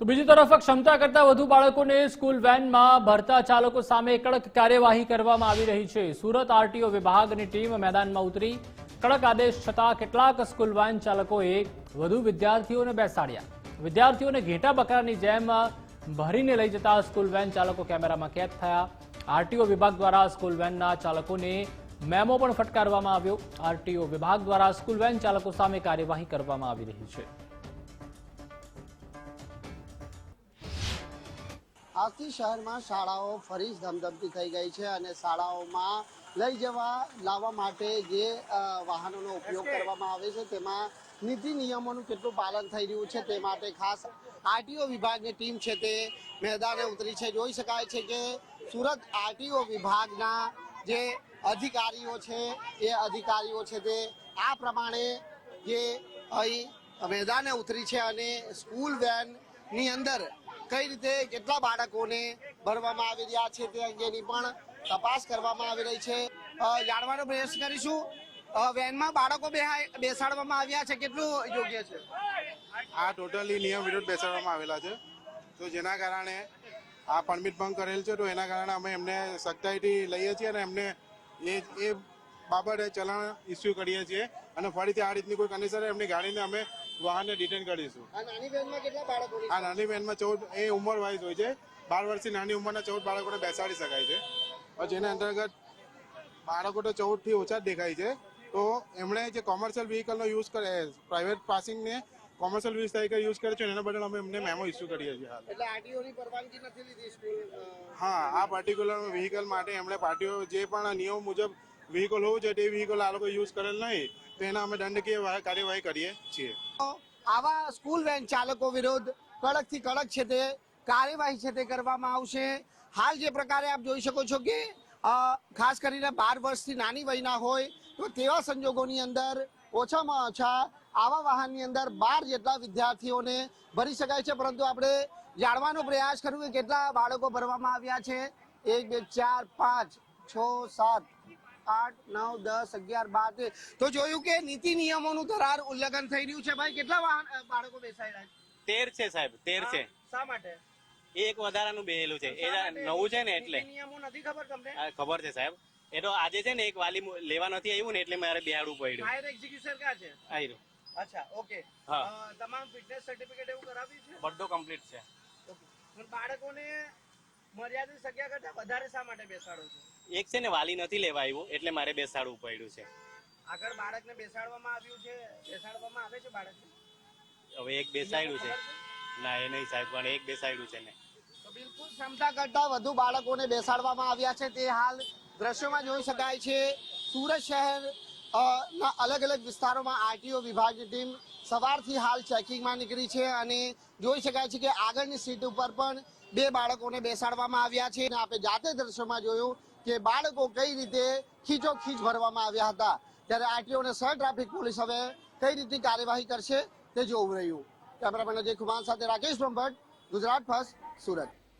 તો બીજી તરફ ક્ષમતા કરતા વધુ બાળકોને સ્કૂલ વેનમાં ભરતા ચાલકો સામે કડક કાર્યવાહી કરવામાં આવી રહી છે. સુરત આરટીઓ વિભાગની ટીમ મેદાનમાં ઉતરી કડક આદેશ છતાં કેટલાક સ્કૂલ વેન ચાલકોએ વધુ વિદ્યાર્થીઓને બેસાડ્યા. વિદ્યાર્થીઓને ઘેટા બકરાની જેમ ભરીને લઈ જતા સ્કૂલ વેન ચાલકો કેમેરામાં કેદ થયા. આરટીઓ વિભાગ દ્વારા સ્કૂલ વેનના ચાલકોને મેમો પણ ફટકારવામાં આવ્યો. આરટીઓ વિભાગ દ્વારા સ્કૂલ વેન ચાલકો સામે કાર્યવાહી કરવામાં આવી રહી છે. આજથી શહેરમાં શાળાઓ ફરી ધમધમતી થઈ ગઈ છે અને શાળાઓમાં લઈ જવા લાવવા માટે જે વાહનોનો ઉપયોગ કરવામાં આવે છે તેમાં નીતિ નિયમોનું કેટલું પાલન થઈ રહ્યું છે તે માટે ખાસ આરટીઓ વિભાગની ટીમ છે તે મેદાને ઉતરી છે. જોઈ શકાય છે કે સુરત આરટીઓ વિભાગના જે અધિકારીઓ છે એ અધિકારીઓ છે તે આ પ્રમાણે જે અહીં મેદાને ઉતરી છે અને સ્કૂલ વેનની અંદર કઈ રીતે કેટલા બાળકોને ભરવામાં આવી રહ્યા છે તે અંગેની પણ તપાસ કરવામાં આવી રહી છે. જાણવાનો પ્રયાસ કરીશું. વેનમાં બાળકો બેસાડવામાં આવ્યા છે. કેટલું યોગ્ય છે? આ ટોટલી નિયમ વિરુદ્ધ બેસાડવામાં આવેલા છે. તો જેના કારણે આ પરમિટ ભંગ કરેલ છે, તો એના કારણે અમે એમને સખ્તાઈથી લઈએ છીએ અને એમને એ એ બાબતે ચલણ ઇસ્યુ કરીએ છીએ અને ફરીથી આ રીતની કોઈ કન્ડિશન એમની ગાડીને અમે વાહનને ડિટેન કરીશું. આ નાની વેનમાં કેટલા બાળકોની આ નાની વેનમાં ચૌદ એ ઉંમર વાઇઝ હોય છે. બાર વર્ષથી નાની ઉંમરના ચૌદ બાળકોને બેસાડી શકાય છે. જેના અંતર્ગત બાળકો તો ચૌદથી ઓછા જ દેખાય છે. તો એમણે જે કોમર્શિયલ વ્હીકલનો યુઝ કરે પ્રાઇવેટ પાસિંગને કોમર્શિયલ વ્હીકલ તરીકે યુઝ કરે છે એના બદલ અમે એમને મેમો ઇસ્યુ કરીએ છીએ. હાલ એટલે આરટીઓ પરવાનગી નથી લીધી સ્કૂલ હા આ પર્ટિક્યુલર વ્હીકલ માટે એમણે પાર્ટીઓ જે પણ નિયમ મુજબ વ્હીકલ હોવું જોઈએ, તે વ્હીકલ આ લોકો યુઝ કરેલ નહીં. તો એના અમે દંડકીય કાર્યવાહી કરીએ છીએ. આવા સ્કૂલ વેન ચાલકો વિરુદ્ધ કડકથી કડક છે તે કાર્યવાહી છે તે કરવામાં આવશે. હાલ જે પ્રકારે આપ જોઈ શકો છો કે ખાસ કરીને બાર વર્ષથી નાની વયના હોય, તો તેવા સંજોગોની અંદર ઓછામાં ઓછા આવા વાહનની અંદર બાર જેટલા વિદ્યાર્થીઓને ભરી શકાય છે. પરંતુ આપણે જાણવાનો પ્રયાસ કર્યો કે કેટલા બાળકો ભરવામાં આવ્યા છે? એક, બે, ચાર, પાંચ, છ, સાત આઠ નવ દસ અગિયાર બાર તેર. તો જોયું કે નીતિ નિયમોનું ધરાર ઉલ્લંઘન થઈ રહ્યું છે ભાઈ. કેટલા વાહન બાળકો બેસાડ્યા છે? તેર છે સાહેબ તેર છે. શા માટે? એક વધારાનું બેહેલું છે. એ નવું છે ને એટલે. નિયમો નથી ખબર તમને? ખબર છે સાહેબ. એ તો આજે છે ને એક વાલી લેવા નથી આવ્યું ને એટલે મારે બિહાડવું પડ્યું. ફાયર એક્ઝિક્યુશન ક્યાં છે? આવ્યું અચ્છા ઓકે. તમામ ફિટનેસ સર્ટિફિકેટ એવું કરાવ્યું છે? બધું કમ્પ્લીટ છે. ઓકે. બાળકોને મર્યાદિત જગ્યા કરતા વધારે શા માટે બેસાડો છો? એક છે ને વાલી નથી લેવા આવ્યું એટલે મારે બેસાડવું પડ્યું છે. આગળ બાળકને બેસાડવામાં આવ્યું છે બેસાડવામાં આવે છે બાળકને? હવે એક બેસાડ્યું છે. ના એ નહીં સાહેબ પણ એક બેસાડ્યું છે ને. તો બિલકુલ ક્ષમતા કરતા વધુ બાળકોને બેસાડવામાં આવ્યા છે તે હાલ દ્રશ્યોમાં જોઈ શકાય છે. સુરત શહેર ના અલગ અલગ વિસ્તારોમાં આરટીઓ વિભાગની ટીમ સવારથી હાલ ચેકિંગમાં નીકળી છે અને જોઈ શકાય છે કે આગળની સીટ ઉપર પણ બે બાળકોને બેસાડવામાં આવ્યા છે. અને આપણે જાતે દ્રશ્યમાં જોયું કે બાળકો કઈ રીતે ખીચોખીચ ભરવામાં આવ્યા હતા. ત્યારે આરટીઓ અને ટ્રાફિક પોલીસ હવે કઈ રીતની કાર્યવાહી કરશે તે જોવું રહ્યું. કેમેરામેન અજય કુમાર સાથે રાકેશ બ્રહ્મભટ્ટ, ગુજરાત ફર્સ્ટ, સુરત.